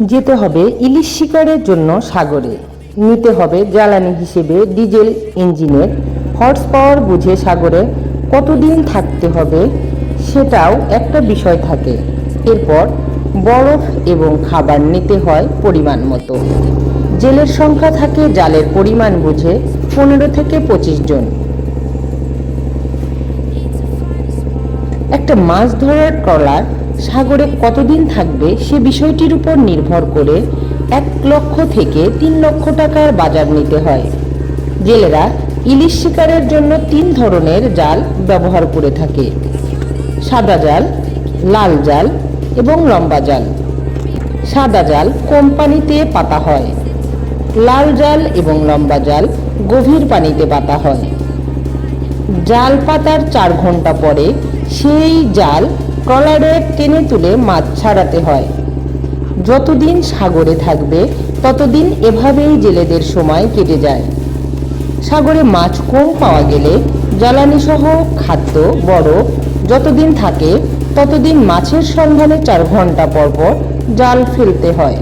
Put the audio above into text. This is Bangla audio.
যেতে হবে ইলিশ শিকারের জন্য সাগরে। নিতে হবে জ্বালানি হিসেবে ডিজেল ইঞ্জিনের হর্স পাওয়ার বুঝে সাগরে কতদিন থাকতে হবে সেটাও একটা বিষয় থাকে। এরপর বরফ এবং খাবার নিতে হয় পরিমাণ মতো। জেলের সংখ্যা থাকে জালের পরিমাণ বুঝে পনেরো থেকে পঁচিশ জন। একটা মাছ ধরার ট্রলার সাগরে কতদিন থাকবে সে বিষয়টির উপর নির্ভর করে এক লক্ষ থেকে তিন লক্ষ টাকার বাজার নিতে হয়। জেলেরা ইলিশ শিকারের জন্য তিন ধরনের জাল ব্যবহার করে থাকে। সাদা জাল, লাল জাল এবং লম্বা জাল। সাদা জাল কোম্পানিতে পাতা হয়। লাল জাল এবং লম্বা জাল গভীর পানিতে পাতা হয়। জাল পাতার চার ঘণ্টা পরে সেই জাল ট্রলারে টেনে তুলে মাছ ছাড়াতে হয়। যতদিন সাগরে থাকবে, ততদিন এভাবেই জেলেদের সময় কেটে যায়। সাগরে মাছ কম পাওয়া গেলে জ্বালানিসহ খাদ্য বরফ যতদিন থাকে, ততদিন মাছের সন্ধানে চার ঘণ্টা পর পর জাল ফেলতে হয়।